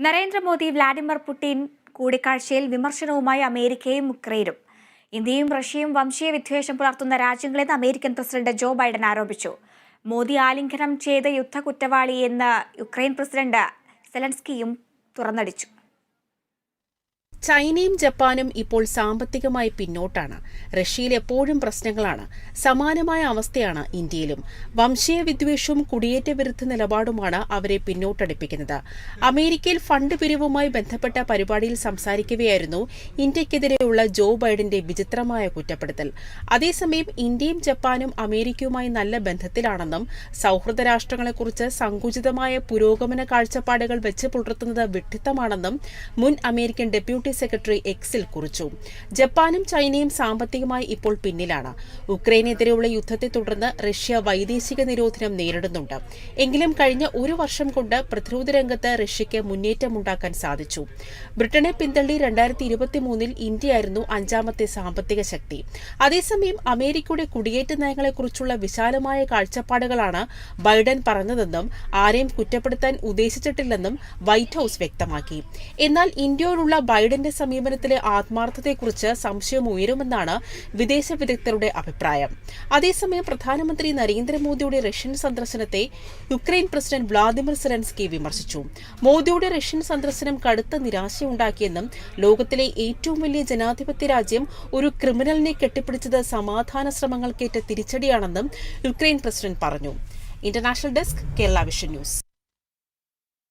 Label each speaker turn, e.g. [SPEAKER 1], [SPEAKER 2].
[SPEAKER 1] Narendra Modi Vladimir Putin കൂടിക്കാഴ്ചയിൽ വിമർശനവുമായി അമേരിക്കയും ഉക്രൈനും. ഇന്ത്യയും റഷ്യയും വംശീയ വിദ്വേഷം പുലർത്തുന്ന രാജ്യങ്ങളെന്ന് അമേരിക്കൻ പ്രസിഡന്റ് ജോ ബൈഡൻ ആരോപിച്ചു. മോദി ആലിംഗനം ചെയ്ത യുദ്ധ കുറ്റവാളിയെന്ന് യുക്രൈൻ പ്രസിഡന്റ് സെലൻസ്കിയും തുറന്നടിച്ചു.
[SPEAKER 2] ചൈനയും ജപ്പാനും ഇപ്പോൾ സാമ്പത്തികമായി പിന്നോട്ടാണ്. റഷ്യയിൽ എപ്പോഴും പ്രശ്നങ്ങളാണ്. സമാനമായ അവസ്ഥയാണ് ഇന്ത്യയിലും. വംശീയ വിദ്വേഷവും കുടിയേറ്റ വിരുദ്ധ നിലപാടുമാണ് അവരെ പിന്നോട്ടടിപ്പിക്കുന്നത്. അമേരിക്കയിൽ ഫണ്ട് പിരിവുമായി ബന്ധപ്പെട്ട പരിപാടിയിൽ സംസാരിക്കവെയായിരുന്നു ഇന്ത്യക്കെതിരെയുള്ള ജോ ബൈഡന്റെ വിചിത്രമായ കുറ്റപ്പെടുത്തൽ. അതേസമയം ഇന്ത്യയും ജപ്പാനും അമേരിക്കയുമായി നല്ല ബന്ധത്തിലാണെന്നും സൌഹൃദ രാഷ്ട്രങ്ങളെക്കുറിച്ച് സങ്കുചിതമായ പുരോഗമന കാഴ്ചപ്പാടുകൾ വെച്ച് പുലർത്തുന്നത് വിഡ്ഢിത്തമാണെന്നും മുൻ അമേരിക്കൻ ഡെപ്യൂട്ടി സെക്രട്ടറി എക്സിൽ കുറിച്ചു. ജപ്പാനും ചൈനയും സാമ്പത്തികമായി ഇപ്പോൾ പിന്നിലാണ്. ഉക്രൈനെതിരെയുള്ള യുദ്ധത്തെ തുടർന്ന് റഷ്യ വൈദേശിക നിരോധനം നേരിടുന്നുണ്ട്. എങ്കിലും കഴിഞ്ഞ ഒരു വർഷം കൊണ്ട് പ്രതിരോധ രംഗത്ത് റഷ്യയ്ക്ക് മുന്നേറ്റമുണ്ടാക്കാൻ സാധിച്ചു. ബ്രിട്ടനെ പിന്തള്ളി രണ്ടായിരത്തി ഇരുപത്തിമൂന്നിൽ ഇന്ത്യയായിരുന്നു അഞ്ചാമത്തെ സാമ്പത്തിക ശക്തി. അതേസമയം അമേരിക്കയുടെ കുടിയേറ്റ നയങ്ങളെക്കുറിച്ചുള്ള വിശാലമായ കാഴ്ചപ്പാടുകളാണ് ബൈഡൻ പറഞ്ഞതെന്നും ആരെയും കുറ്റപ്പെടുത്താൻ ഉദ്ദേശിച്ചിട്ടില്ലെന്നും വൈറ്റ് ഹൌസ് വ്യക്തമാക്കി. എന്നാൽ ഇന്ത്യയോടുള്ള ബൈഡന്റെ സമീപനത്തിലെ ആത്മാർത്ഥതയെക്കുറിച്ച് സംശയം ഉയരുമെന്നാണ് വിദേശ വിദഗ്ധരുടെ അഭിപ്രായം. അതേസമയം പ്രധാനമന്ത്രി നരേന്ദ്രമോദിയുടെ റഷ്യൻ സന്ദർശനത്തെ യുക്രൈൻ പ്രസിഡന്റ് വ്ളാദിമിർ സെലൻസ്കി വിമർശിച്ചു. മോദിയുടെ റഷ്യൻ സന്ദർശനം കടുത്ത നിരാശയുണ്ടാക്കിയെന്നും ലോകത്തിലെ ഏറ്റവും വലിയ ജനാധിപത്യ രാജ്യം ഒരു ക്രിമിനലിനെ കെട്ടിപ്പിടിച്ചത് സമാധാന ശ്രമങ്ങൾക്കേറ്റ തിരിച്ചടിയാണെന്നും യുക്രൈൻ പ്രസിഡന്റ് പറഞ്ഞു. International desk Kerala vision news.